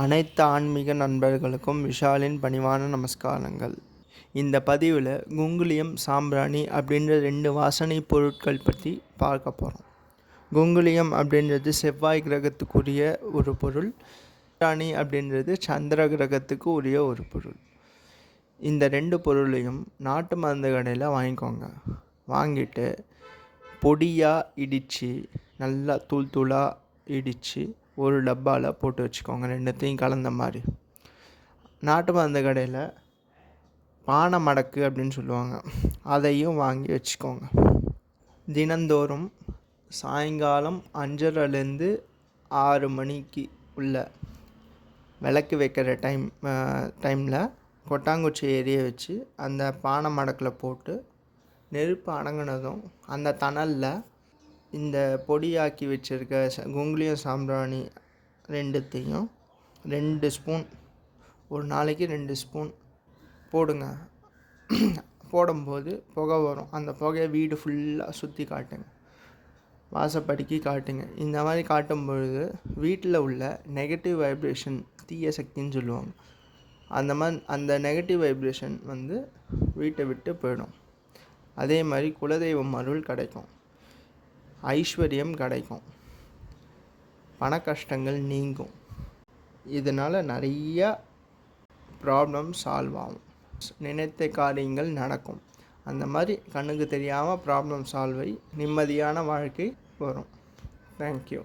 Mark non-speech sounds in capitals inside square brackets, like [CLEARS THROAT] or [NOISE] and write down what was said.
அனைத்து ஆன்மீக நண்பர்களுக்கும் விஷாலின் பணிவான நமஸ்காரங்கள். இந்த பதிவில் குங்குலியம் சாம்பிராணி அப்படின்ற ரெண்டு வாசனை பொருட்கள் பற்றி பார்க்க போகிறோம் குங்குலியம் அப்படின்றது செவ்வாய் கிரகத்துக்குரிய ஒரு பொருள் சாம்பிராணி அப்படின்றது சந்திர கிரகத்துக்கு உரிய ஒரு பொருள். இந்த ரெண்டு பொருளையும் நாட்டு மருந்து கடையில் வாங்கிக்கோங்க. வாங்கிட்டு பொடியாக இடித்து நல்லா தூள் தூளாக இடித்து ஒரு டப்பாவில் போட்டு வச்சுக்கோங்க ரெண்டுத்தையும் கலந்த மாதிரி. நாட்டு மருந்து கடையில் பானை மடக்கு அப்படின்னு சொல்லுவாங்க. அதையும் வாங்கி வச்சுக்கோங்க. தினந்தோறும் சாயங்காலம் அஞ்சரைலேருந்து ஆறு மணிக்கு உள்ள விளக்கு வைக்கிற டைம் டைமில் கொட்டாங்குச்சி எரிய வச்சு அந்த பானை மடக்கில் போட்டு நெருப்பு அடங்கினதும் அந்த தணலில் இந்த பொடியாக்கி வச்சுருக்க ச குங்குலியம் சாம்பிராணி ரெண்டுத்தையும் ரெண்டு ஸ்பூன் ஒரு நாளைக்கு ரெண்டு ஸ்பூன் போடுங்க. [CLEARS THROAT] போடும்போது புகை வரும். அந்த புகையை வீடு ஃபுல்லாக சுற்றி காட்டுங்க. வாசப்படுக்கி காட்டுங்க. இந்த மாதிரி காட்டும் பொழுது வீட்டில் உள்ள நெகட்டிவ் வைப்ரேஷன் தீய சக்தின்னு சொல்லுவாங்க. அந்த மாதிரி அந்த நெகட்டிவ் வைப்ரேஷன் வந்து வீட்டை விட்டு போயிடும். அதே மாதிரி குலதெய்வம் அருள் கிடைக்கும். ஐஸ்வர்யம் கிடைக்கும். பண கஷ்டங்கள் நீங்கும். இதனால் நிறையா ப்ராப்ளம் சால்வ் ஆகும். நினைத்த காரியங்கள் நடக்கும். அந்த மாதிரி கண்ணுக்கு தெரியாமல் ப்ராப்ளம் சால்வ் ஆகி நிம்மதியான வாழ்க்கை வரும். தேங்க்யூ